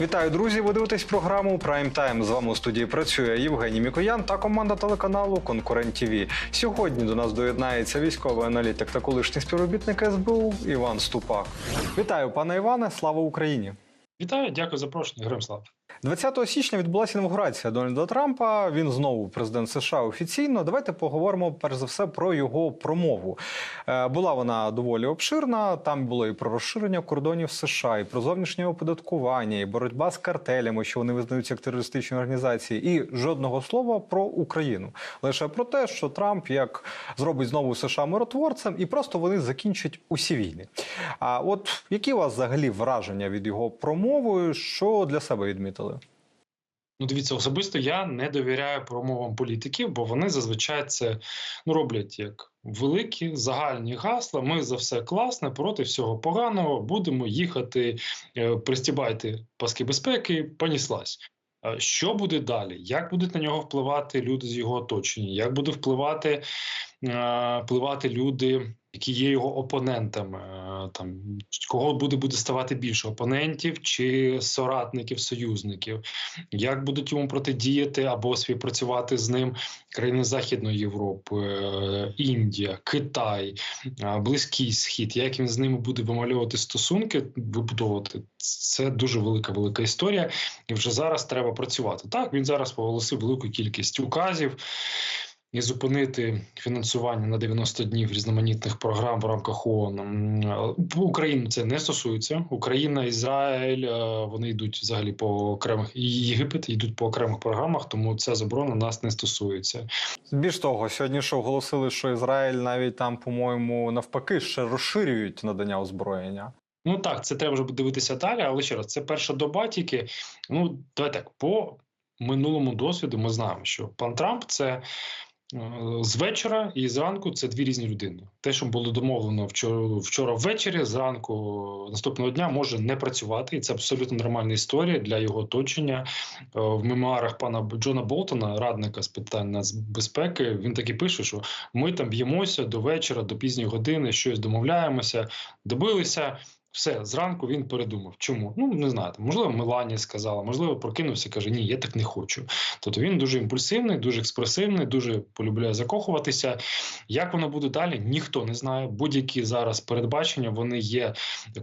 Вітаю, друзі! Ви дивитесь програму Прайм Тайм. З вами у студії працює Євгеній Мікоян та команда телеканалу Конкурент ТВ. Сьогодні до нас доєднається військовий аналітик та колишній співробітник СБУ Іван Ступак. Вітаю, пане Іване! Слава Україні! Вітаю, дякую за запрошення. Героям слава. 20 січня відбулася інаугурація Дональда Трампа. Він знову президент США офіційно. Давайте поговоримо перш за все про його промову. Е, Була вона доволі обширна. Там було і про розширення кордонів США, і про зовнішнє оподаткування, і боротьба з картелями, що вони визнаються як терористичні організації, і жодного слова про Україну. Лише про те, що Трамп як зробить знову США миротворцем, і просто вони закінчать усі війни. А от які у вас взагалі враження від його промови? Що для себе відмітили? Ну, дивіться, особисто я не довіряю промовам політиків, бо вони зазвичай це ну, роблять як великі загальні гасла. Ми за все класне, проти всього поганого. Будемо їхати, е, пристібайте паски безпеки, поніслась. Е, Що буде далі? Як будуть на нього впливати люди з його оточення? Як буде впливати, е, впливати люди, які є його опонентами? Е, Там кого буде буде ставати більше опонентів чи соратників, союзників? Як будуть йому протидіяти або співпрацювати з ним країни Західної Європи, е, Індія, Китай, е, Близький Схід? Як він з ними буде вимальовувати стосунки, вибудовувати? Це дуже велика велика історія, і вже зараз треба працювати. Так він зараз оголосив велику кількість указів. І зупинити фінансування на 90 днів різноманітних програм в рамках ООН. Україну це не стосується. Україна, Ізраїль е, вони йдуть взагалі по окремих і Єгипет йдуть по окремих програмах, тому ця заборона нас не стосується. Більш того, сьогодні ж оголосили, що Ізраїль навіть там, по-моєму, навпаки, ще розширюють надання озброєння. Ну так, це треба вже дивитися далі, але ще раз, це перша доба тільки. Ну, давай так, по минулому досвіду ми знаємо, що пан Трамп це. Е, З вечора і зранку це дві різні людини. Те, що було домовлено вчора, вчора ввечері, зранку наступного дня може не працювати, і це абсолютно нормальна історія для його оточення. Е, В мемуарах пана Джона Болтона, радника з питань нацбезпеки, він так і пише, що ми там б'ємося до вечора, до пізньої години, щось домовляємося, добилися. Все, зранку він передумав. Чому? Ну не знаю. там, Можливо, Меланія сказала, можливо, прокинувся, каже: Ні, я так не хочу. Тобто він дуже імпульсивний, дуже експресивний, дуже полюбляє закохуватися. Як воно буде далі, ніхто не знає. Будь-які зараз передбачення вони є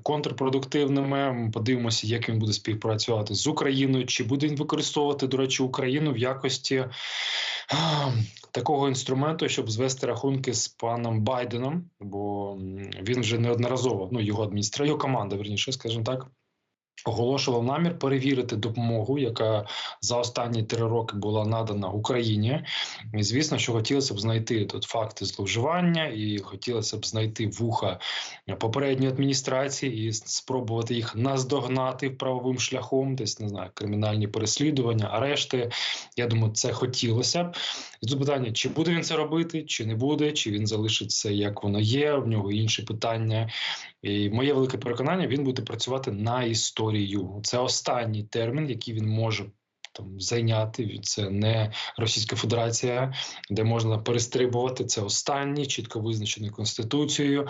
контрпродуктивними. Подивимося, як він буде співпрацювати з Україною, чи буде він використовувати, до речі, Україну в якості такого інструменту, щоб звести рахунки з паном Байденом, бо він вже неодноразово, ну його адміністрація, його команда, верніше, скажімо так. Оголошував намір перевірити допомогу, яка за останні три роки була надана Україні. І звісно, що хотілося б знайти тут факти зловживання, і хотілося б знайти вуха попередньої адміністрації і спробувати їх наздогнати правовим шляхом, десь не знаю, кримінальні переслідування, арешти. Я думаю, це хотілося б. І тут питання: чи буде він це робити, чи не буде, чи він залишиться як воно є. В нього інші питання. І моє велике переконання, він буде працювати на історію. Це останній термін, який він може. Там зайняти це не Російська Федерація, де можна перестрибувати. Це останній, чітко визначений конституцією.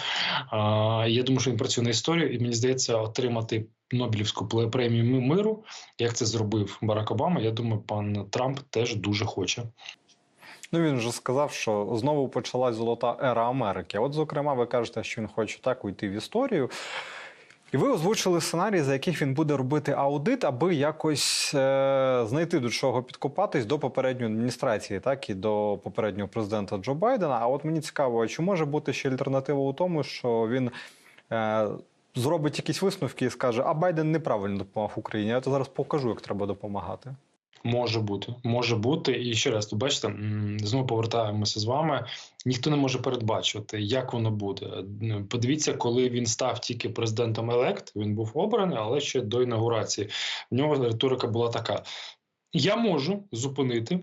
А, я думаю, що він працює на історію, і мені здається, отримати Нобелівську премію миру, як це зробив Барак Обама. Я думаю, пан Трамп теж дуже хоче. Ну він вже сказав, що знову почалась золота ера Америки. От, зокрема, ви кажете, що він хоче так уйти в історію. І ви озвучили сценарій, за яких він буде робити аудит, аби якось е- знайти до чого підкопатись до попередньої адміністрації, так і до попереднього президента Джо Байдена. А от мені цікаво, чи може бути ще альтернатива у тому, що він е- зробить якісь висновки і скаже, а Байден неправильно допомагав Україні. Я то зараз покажу, як треба допомагати. Може бути, може бути. І ще раз, тут бачите, знову повертаємося з вами. Ніхто не може передбачувати, як воно буде. Подивіться, коли він став тільки президентом елект, він був обраний, але ще до інаугурації. В нього риторика була така: я можу зупинити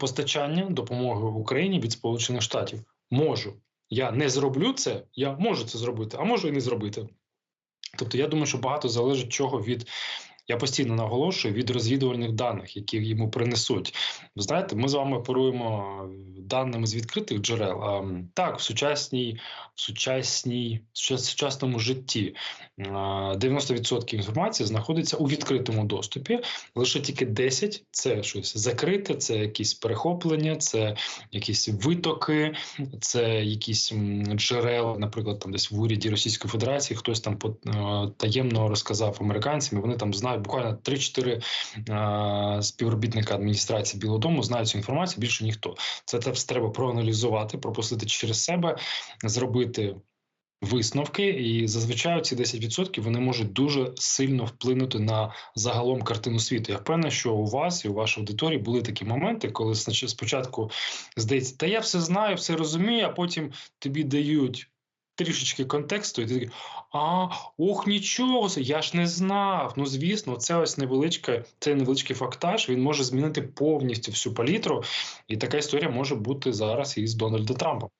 постачання допомоги Україні від Сполучених Штатів. Можу. Я не зроблю це, я можу це зробити, а можу і не зробити. Тобто, я думаю, що багато залежить чого від. Я постійно наголошую від розвідувальних даних, які йому принесуть. Ви знаєте, ми з вами оперуємо даними з відкритих джерел, а, так в сучасній, в сучасній в сучасному житті а, 90% інформації знаходиться у відкритому доступі. Лише тільки 10% – це щось закрите, це якісь перехоплення, це якісь витоки, це якісь джерела, наприклад, там десь в уряді Російської Федерації хтось там таємно розказав американцям. і Вони там знають буквально 3-4 е, співробітника адміністрації Білого Дому знають цю інформацію. Більше ніхто. Це треба проаналізувати, пропустити через себе, зробити. Висновки, і зазвичай ці 10% вони можуть дуже сильно вплинути на загалом картину світу. Я впевнений, що у вас і у вашій аудиторії були такі моменти, коли спочатку здається, та я все знаю, все розумію, а потім тобі дають трішечки контексту, і ти такий, а ох, нічого, я ж не знав. Ну звісно, це ось невеличке, цей невеличкий фактаж. Він може змінити повністю всю палітру, і така історія може бути зараз і з Дональда Трампом.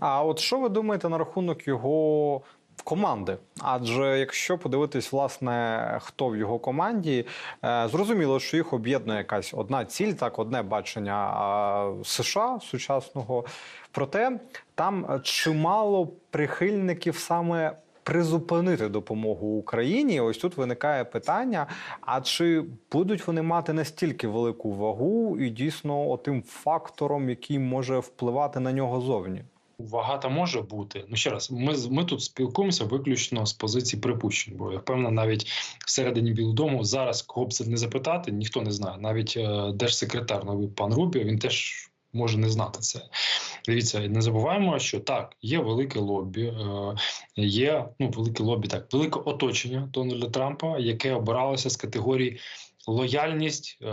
А от що ви думаєте на рахунок його команди? Адже якщо подивитись, власне, хто в його команді, е, зрозуміло, що їх об'єднує якась одна ціль, так, одне бачення США сучасного. Проте там чимало прихильників саме. Призупинити допомогу Україні, ось тут виникає питання: а чи будуть вони мати настільки велику вагу і дійсно тим фактором, який може впливати на нього зовні? Вага та може бути. Ну ще раз, ми ми тут спілкуємося виключно з позиції припущень, бо я впевнений, навіть всередині Білого Дому зараз кого б це не запитати, ніхто не знає. Навіть е, держсекретар новий пан Рубіо, він теж може не знати це. Дивіться, не забуваємо, що так, є велике лобі, е, є ну велике лобі, так велике оточення Дональда Трампа, яке обиралося з категорії. Лояльність е,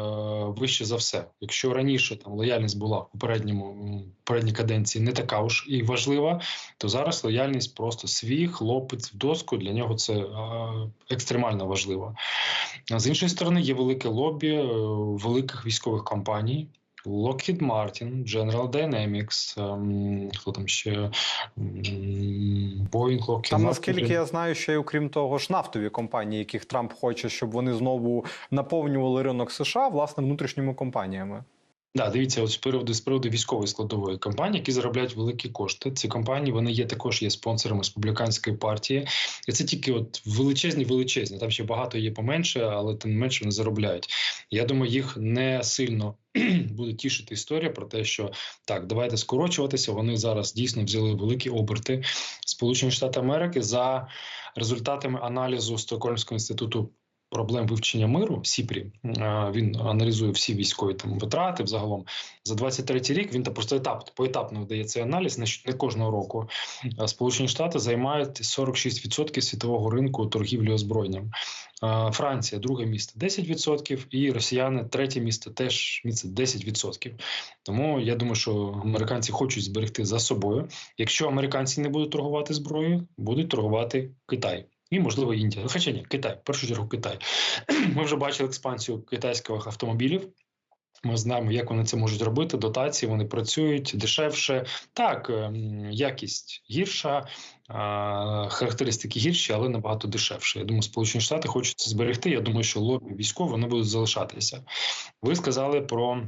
вище за все. Якщо раніше там лояльність була в попередньому попередній каденції не така уж і важлива, то зараз лояльність просто свій хлопець в доску. Для нього це е, екстремально важливо. З іншої сторони, є велике лобі е, великих військових компаній. Lockheed Martin, General Dynamics, ем, хто там ще Boeing, Lockheed Там, Martin. наскільки я знаю, ще й окрім того ж нафтові компанії, яких Трамп хоче, щоб вони знову наповнювали ринок США власне внутрішніми компаніями. Да, дивіться, от з приводу з приводу військової складової компанії, які заробляють великі кошти. Ці компанії вони є також є спонсорами республіканської партії, і це тільки от величезні, величезні. Там ще багато є поменше, але тим не менше вони заробляють. Я думаю, їх не сильно буде тішити історія про те, що так, давайте скорочуватися. Вони зараз дійсно взяли великі оберти Сполучені Штати Америки за результатами аналізу Стокгольмського інституту проблем вивчення миру Сіпрі. Він аналізує всі військові там витрати. Взагалом за 23-й рік він та просто етап поетапно видає цей аналіз. Не кожного року Сполучені Штати займають 46% світового ринку торгівлі озброєнням. Франція друге місце 10%, і росіяни третє місце теж місце 10%. Тому я думаю, що американці хочуть зберегти за собою. Якщо американці не будуть торгувати зброєю, будуть торгувати Китай. І, можливо, Індія. Ну, Хоча ні, Китай, в першу чергу Китай. Ми вже бачили експансію китайських автомобілів. Ми знаємо, як вони це можуть робити. Дотації вони працюють дешевше. Так, ем, якість гірша, характеристики гірші, але набагато дешевше. Я думаю, Сполучені Штати хочуть це зберегти. Я думаю, що лобі військові вони будуть залишатися. Ви сказали про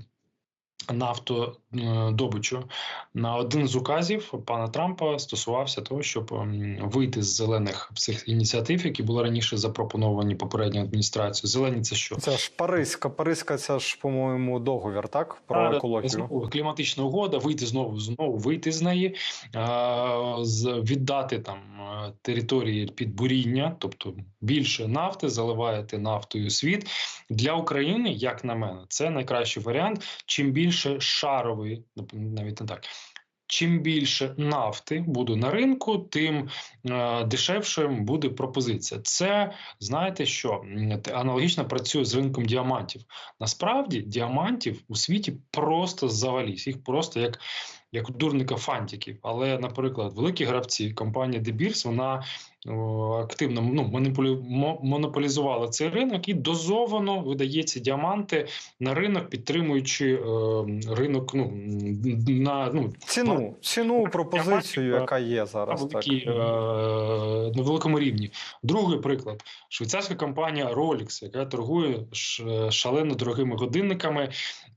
нафтодобичу. На один з указів пана Трампа стосувався того, щоб ем, вийти з зелених цих ініціатив, які були раніше запропоновані попередньою адміністрацією. Зелені це що? Це ж Паризька, Паризька, це ж, по-моєму, договір, так? Про екологію. знову кліматична угода, вийти знову, знову вийти з неї, а, з віддати там е, території під буріння, тобто більше нафти, заливаєте нафтою світ для України, як на мене, це найкращий варіант. Чим більше шаровий, навіть не так. Чим більше нафти буде на ринку, тим дешевшим буде пропозиція. Це знаєте, що аналогічно працює з ринком діамантів. Насправді діамантів у світі просто завалісь. Їх просто як, як дурника фантиків. Але, наприклад, великі гравці, компанія Beers, вона активно ну, маніпулю, мо- монополізували цей ринок і дозовано видає ці діаманти на ринок, підтримуючи е, ринок ну, на ну, Ціну, ціну, пропозицію, яка є на, зараз. Так. е, на великому рівні. Другий приклад: швейцарська компанія Rolex, яка торгує шалено дорогими годинниками.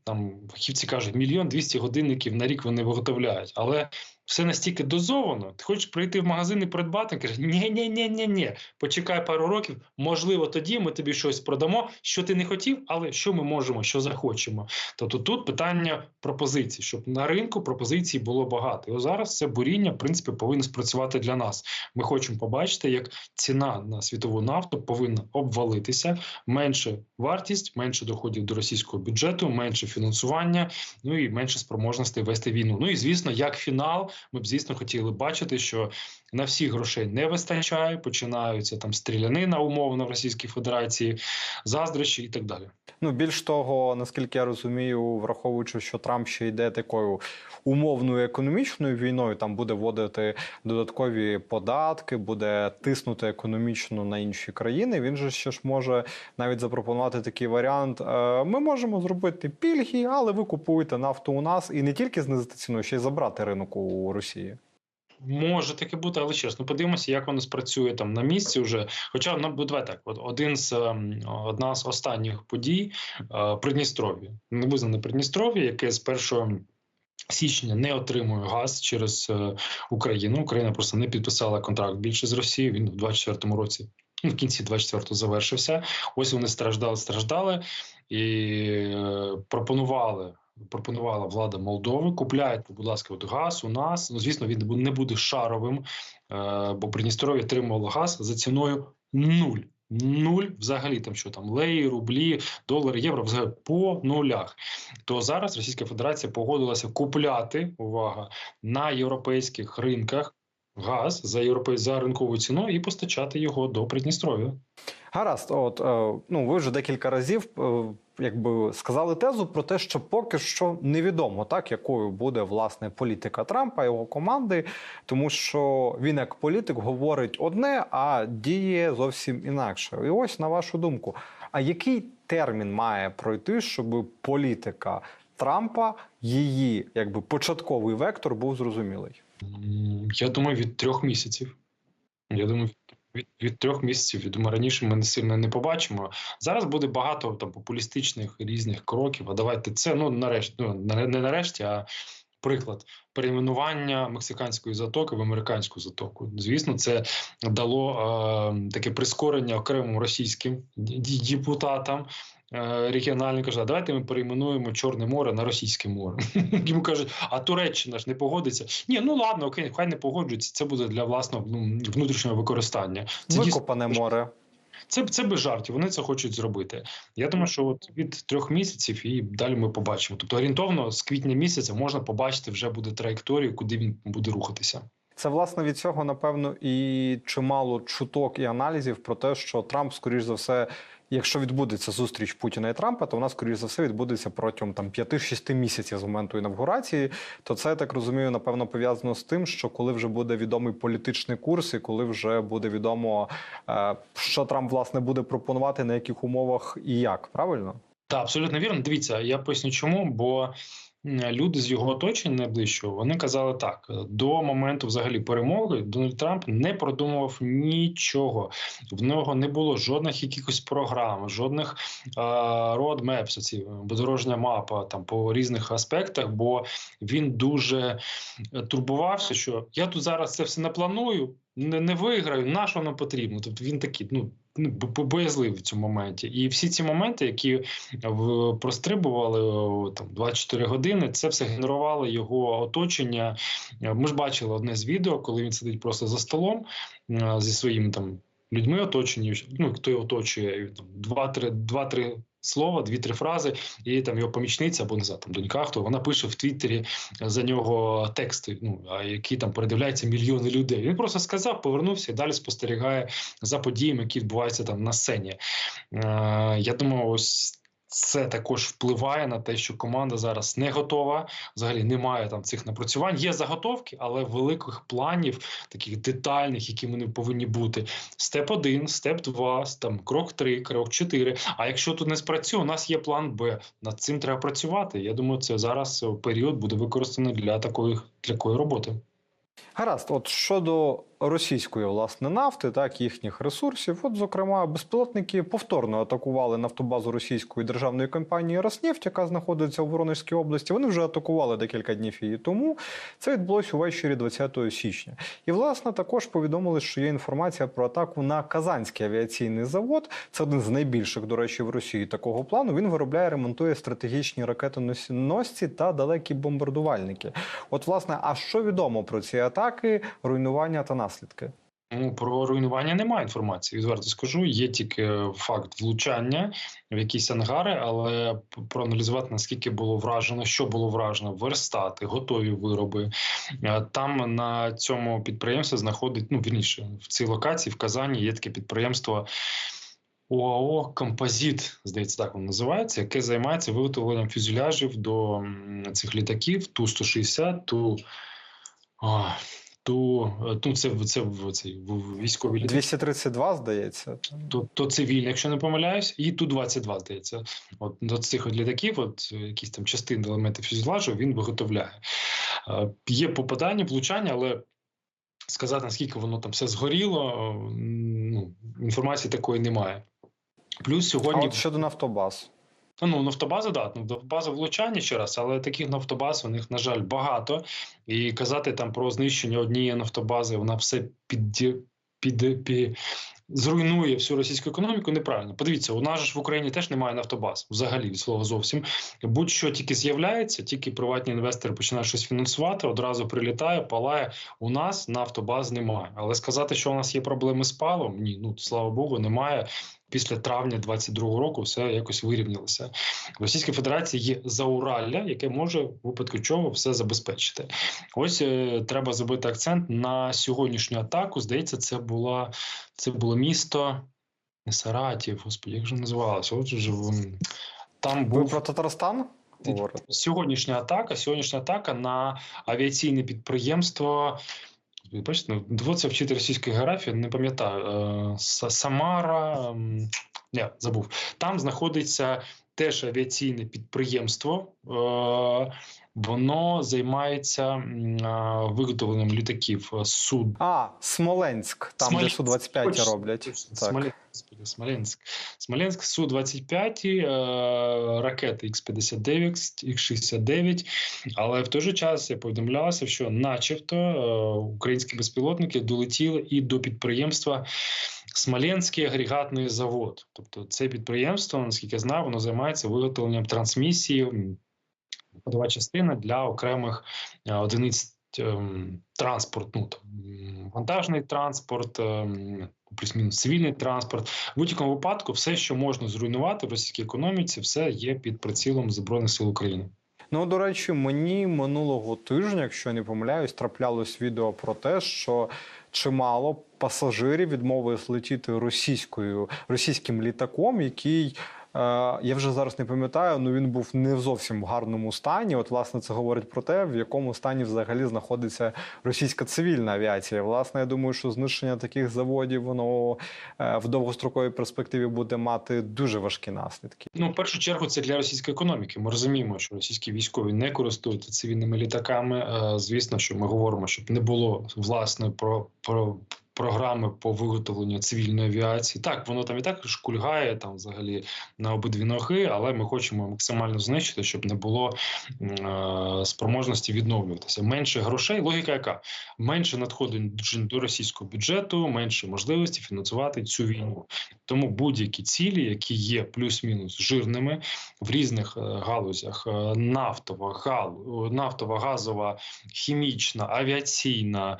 Там фахівці кажуть, мільйон двісті годинників на рік вони виготовляють, але все настільки дозовано. Ти хочеш прийти в магазин і придбати? Каже, ні, ні, ні, ні, ні. Почекай пару років. Можливо, тоді ми тобі щось продамо, що ти не хотів, але що ми можемо, що захочемо. Тобто тут питання пропозицій, щоб на ринку пропозицій було багато. І зараз це буріння, в принципі, повинно спрацювати для нас. Ми хочемо побачити, як ціна на світову нафту повинна обвалитися, менше вартість, менше доходів до російського бюджету, менше фінансування, ну і менше спроможності вести війну. Ну і звісно, як фінал, ми б звісно хотіли бачити, що на всі грошей не вистачає, починаються там стрілянина умовно в Російській Федерації, заздрощі і так далі. Ну, більш того, наскільки я розумію, враховуючи, що Трамп ще йде такою умовною економічною війною, там буде вводити додаткові податки, буде тиснути економічно на інші країни. Він же ще ж може навіть запропонувати такий варіант. е, Ми можемо зробити пільги, але ви купуєте нафту у нас і не тільки знизити ціну, ще й забрати ринок у Росії. Може таке бути, але чесно, подивимося, як воно спрацює там на місці вже. Хоча ну, давай так, от один з ем, одна з останніх подій Придністров'я, невизнане Придністров'я, яке з 1 січня не отримує газ через е, Україну. Україна просто не підписала контракт більше з Росією. Він в 24-му році. Ну, в кінці 24-го завершився. Ось вони страждали, страждали і е, пропонували пропонувала влада Молдови. Купляйте, будь ласка, от газ у нас. Ну, звісно, він не буде- шаровим, е, бо Придністров'я отримувало газ за ціною нуль. Нуль взагалі там що там леї, рублі, долари, євро взагалі по нулях. То зараз Російська Федерація погодилася купляти увага на європейських ринках газ за європей за ринковою ціною і постачати його до Придністров'я. Гаразд, от е, ну ви вже декілька разів е, якби сказали тезу про те, що поки що невідомо, так якою буде власне політика Трампа його команди, тому що він як політик говорить одне, а діє зовсім інакше. І ось на вашу думку, а який термін має пройти, щоб політика Трампа, її якби початковий вектор був зрозумілий? Я думаю, від трьох місяців. Я думаю, від, від трьох місяців. Я думаю, раніше ми не сильно не побачимо. Зараз буде багато там популістичних різних кроків. А давайте це ну нарешті, ну не нарешті, а приклад перейменування мексиканської затоки в американську затоку. Звісно, це дало е, таке прискорення окремим російським депутатам. е, Регіональні кажуть, а давайте ми перейменуємо Чорне море на Російське море. Йому кажуть, а Туреччина ж не погодиться. Ні, ну ладно, окей, хай не погоджується. Це буде для власного ну, внутрішнього використання. Це дійсно море. Це, це без жартів. Вони це хочуть зробити. Я думаю, що от від трьох місяців і далі ми побачимо. Тобто орієнтовно з квітня місяця можна побачити вже буде траєкторію, куди він буде рухатися. Це власне від цього, напевно, і чимало чуток і аналізів про те, що Трамп, скоріш за все, якщо відбудеться зустріч Путіна і Трампа, то вона, скоріш за все, відбудеться протягом там 5-6 місяців з моменту інавгурації. То це я так розумію, напевно, пов'язано з тим, що коли вже буде відомий політичний курс, і коли вже буде відомо, е, що Трамп власне буде пропонувати, на яких умовах і як, правильно? Так, абсолютно вірно. Дивіться, я поясню чому, бо люди з його оточення найближчого вони казали так: до моменту взагалі перемоги Дональд Трамп не продумував нічого. В нього не було жодних якихось програм, жодних родмепс, ці дорожня мапа там по різних аспектах, бо він дуже е, турбувався, що я тут зараз це все напланую, не, не виграю, на що воно потрібно. Тобто він такий, ну. Ну, боязливий в цьому моменті, і всі ці моменти, які прострибували о, там 24 години. Це все генерувало його оточення. Е, Ми ж бачили одне з відео, коли він сидить просто за столом е, зі своїми там людьми, оточені. Ну хто його оточує, там два-три, Слова, дві-три фрази, і там його помічниця або не знаю, там донька, хто вона пише в Твіттері за нього тексти, ну які там передивляються мільйони людей. Він просто сказав, повернувся і далі спостерігає за подіями, які відбуваються там на сцені. Е, я думаю, ось це також впливає на те, що команда зараз не готова. Взагалі немає там цих напрацювань. Є заготовки, але великих планів, таких детальних, які вони повинні бути. Степ 1, степ 2, там крок 3, крок 4. А якщо тут не спрацює, у нас є план Б. Над цим треба працювати. Я думаю, це зараз е, період буде використаний для такої для такої роботи. Гаразд, от щодо російської власне нафти, так їхніх ресурсів, от зокрема, безпілотники повторно атакували нафтобазу російської державної компанії Роснефть, яка знаходиться у Воронежській області. Вони вже атакували декілька днів її тому. Це відбулося увечері 20 січня. І власне також повідомили, що є інформація про атаку на Казанський авіаційний завод. Це один з найбільших, до речі, в Росії такого плану. Він виробляє, ремонтує стратегічні ракетоносці та далекі бомбардувальники. От, власне, а що відомо про ці атаки, руйнування та наслідки? Ну, про руйнування немає інформації. Відверто скажу. Є тільки факт влучання в якісь ангари, але проаналізувати наскільки було вражено, що було вражено, верстати, готові вироби. Е, Там на цьому підприємстві знаходить, ну вірніше, в цій локації в Казані є таке підприємство. ОАО Композит, здається, так воно називається, яке займається виготовленням фюзеляжів до цих літаків Ту-160, Ту. А, ту, е, ну, це, це, в цей військовій літаки. 232, здається. То, то цивільний, якщо не помиляюсь, і Ту-22, здається. От до цих от літаків, от е, якісь там частини елементи фюзеляжу він виготовляє. Е, Є попадання, влучання, але сказати, наскільки воно там все згоріло, е, ну, інформації такої немає. Плюс А сьогодні от щодо нафтобаз. Ну, нафтобаза, да, нафтобаза влучання ще раз, але таких нафтобаз у них, на жаль, багато. І казати там про знищення однієї нафтобази, вона все під, під, під, зруйнує всю російську економіку. Неправильно. Подивіться, у нас ж в Україні теж немає нафтобаз, взагалі від слова зовсім. Будь-що тільки з'являється, тільки приватні інвестори починають щось фінансувати, одразу прилітає, палає. У нас нафтобаз немає. Але сказати, що у нас є проблеми з палом, ні, ну слава Богу, немає. Після травня 22-го року все якось вирівнялося. В Російській Федерації є зауралля, яке може в випадку чого все забезпечити. Ось е, треба зробити акцент на сьогоднішню атаку. Здається, це була це було місто не Саратів. Господи, як же називалося? От же м, там Ви був про Татарстан сьогоднішня атака. Сьогоднішня атака на авіаційне підприємство. Бачите, ну, доводиться вчити російську географію, не пам'ятаю. Е, Самара. Не, забув. Там знаходиться теж авіаційне підприємство. Воно займається виготовленням літаків е, Суд. А, Смоленськ, там, Смоленськ, де Су-25 точно, роблять. Точно, Так. Смоленськ, Смоленськ. Смоленськ Су-25, е, ракети Х-59, Х-69. Але в той же час я повідомлялося, що начебто е, українські безпілотники долетіли і до підприємства Смоленський агрегатний завод. Тобто це підприємство, наскільки я знаю, воно займається виготовленням трансмісії, ходова частина для окремих е, одиниць ем, транспорт, ну там вантажний транспорт, ем, плюс-мінус цивільний транспорт. В будь-якому випадку, все, що можна зруйнувати в російській економіці, все є під прицілом збройних сил України. Ну, до речі, мені минулого тижня, якщо не помиляюсь, траплялось відео про те, що чимало пасажирів відмовились летіти російською російським літаком, який. Е, Я вже зараз не пам'ятаю, але він був не в зовсім гарному стані. От, власне, це говорить про те, в якому стані взагалі знаходиться російська цивільна авіація. Власне, я думаю, що знищення таких заводів воно е, в довгостроковій перспективі буде мати дуже важкі наслідки. Ну, в першу чергу, це для російської економіки. Ми розуміємо, що російські військові не користуються цивільними літаками. Е, Звісно, що ми говоримо, щоб не було власної про, про програми по виготовленню цивільної авіації. Так, воно там і так шкульгає там взагалі на обидві ноги, але ми хочемо максимально знищити, щоб не було е, спроможності відновлюватися. Менше грошей. Логіка яка? Менше надходить до російського бюджету, менше можливості фінансувати цю війну. Тому будь-які цілі, які є плюс-мінус жирними в різних е, галузях: е, нафтова, гал, е, нафтова, газова, хімічна, авіаційна,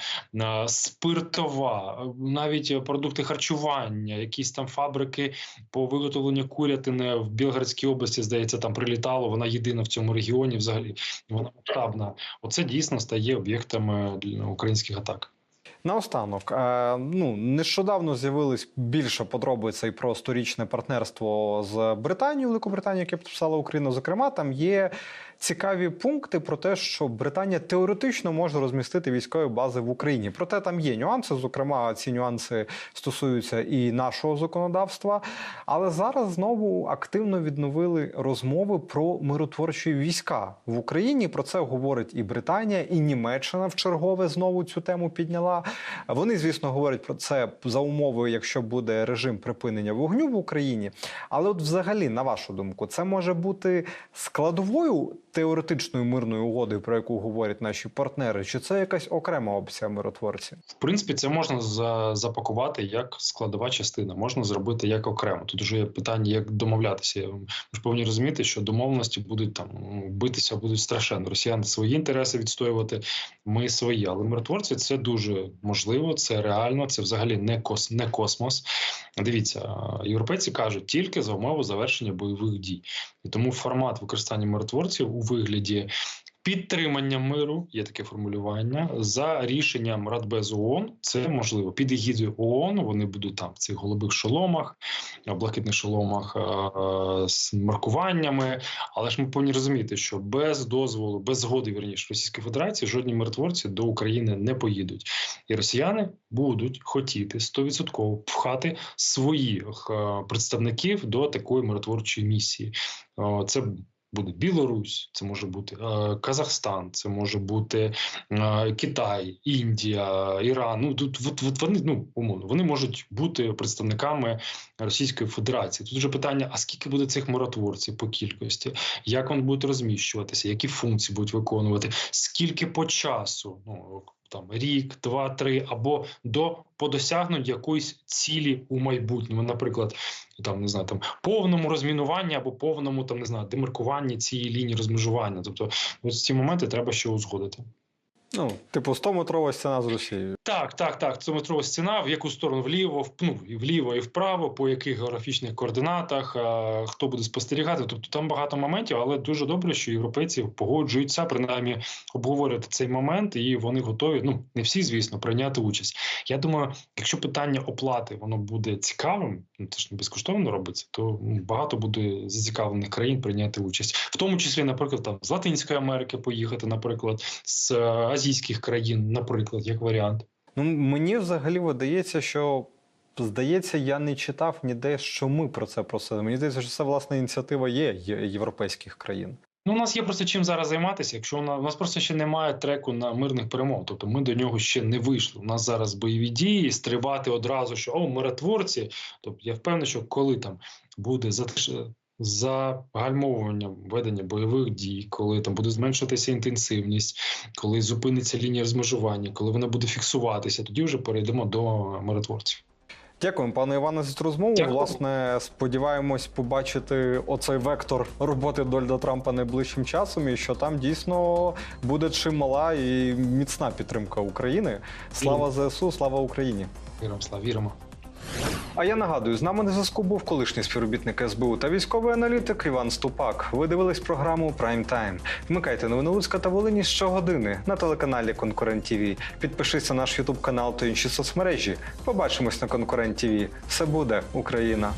спиртова, навіть продукти харчування, якісь там фабрики по виготовленню курятини в Білградській області, здається, там прилітало. Вона єдина в цьому регіоні. Взагалі вона масштабна. Оце дійсно стає об'єктами українських атак. Наостанок, е, ну нещодавно з'явились більше подробиць і про сторічне партнерство з Британією, Великобританією, яке підписала Україна. Зокрема, там є цікаві пункти про те, що Британія теоретично може розмістити військові бази в Україні. Проте там є нюанси. Зокрема, ці нюанси стосуються і нашого законодавства. Але зараз знову активно відновили розмови про миротворчі війська в Україні. Про це говорить і Британія, і Німеччина в чергове знову цю тему підняла. Вони, звісно, говорять про це за умовою, якщо буде режим припинення вогню в Україні. Але, от, взагалі, на вашу думку, це може бути складовою теоретичної мирної угоди, про яку говорять наші партнери, чи це якась окрема опція миротворці? В принципі, це можна за, запакувати як складова частина, можна зробити як окремо. Тут вже є питання, як домовлятися. Ви ж повинні розуміти, що домовленості будуть там битися, будуть страшенно. Росіяни свої інтереси відстоювати, ми свої. Але миротворці це дуже можливо, це реально, це взагалі не кос, не космос. Дивіться, європейці кажуть тільки за умови завершення бойових дій, і тому формат використання миротворців у вигляді. Підтримання миру є таке формулювання за рішенням Радбезу ООН. Це можливо під егідою ООН. Вони будуть там в цих голубих шоломах, блакитних шоломах е, з маркуваннями. Але ж ми повинні розуміти, що без дозволу, без згоди вірніше Російської Федерації жодні миротворці до України не поїдуть, і росіяни будуть хотіти 100% пхати своїх е, представників до такої миротворчої місії. Е, Це буде Білорусь, це може бути е, Казахстан, це може бути е, Китай, Індія, Іран. Ну тут от, от вони ну умовно вони можуть бути представниками Російської Федерації. Тут вже питання: а скільки буде цих миротворців по кількості, як вони будуть розміщуватися, які функції будуть виконувати, скільки по часу? Ну там рік, два, три, або до по досягнуть якоїсь цілі у майбутньому, наприклад, там не знаю, там повному розмінуванні або повному там не знаю, демаркуванні цієї лінії розмежування. Тобто, ось ці моменти треба ще узгодити. Ну, типу, 100-метрова стіна з Росією. Так, так, так. Це метрова стіна, в яку сторону вліво, ну, і вліво і вправо, по яких географічних координатах, а, хто буде спостерігати. Тобто там багато моментів, але дуже добре, що європейці погоджуються, принаймні обговорювати цей момент, і вони готові. Ну не всі, звісно, прийняти участь. Я думаю, якщо питання оплати воно буде цікавим, ну це ж не безкоштовно робиться, то багато буде зацікавлених країн прийняти участь, в тому числі, наприклад, там з Латинської Америки поїхати, наприклад, з е, азійських країн, наприклад, як варіант. Ну, мені взагалі видається, що. Здається, я не читав ніде, що ми про це просили. Мені здається, що це власне ініціатива є європейських країн. Ну, у нас є просто чим зараз займатися. Якщо у нас, у нас просто ще немає треку на мирних перемог, тобто ми до нього ще не вийшли. У нас зараз бойові дії, стрибати одразу, що о, миротворці. Тобто я впевнений, що коли там буде затиш- загальмовування ведення бойових дій, коли там буде зменшуватися інтенсивність, коли зупиниться лінія розмежування, коли вона буде фіксуватися, тоді вже перейдемо до миротворців. Дякуємо, пане Іване, за цю розмову. Дякую. Власне, сподіваємось побачити оцей вектор роботи Дональда Трампа найближчим часом, і що там дійсно буде чимала і міцна підтримка України. Слава ЗСУ, слава Україні! Віримо, слава, віримо. А я нагадую, з нами на зв'язку був колишній співробітник СБУ та військовий аналітик Іван Ступак. Ви дивились програму Прайм Тайм. Вмикайте новини Луцька та Волині щогодини на телеканалі Конкурент ТВ. Підпишіться на наш Ютуб канал та інші соцмережі. Побачимось на Конкурент ТВ. Все буде Україна.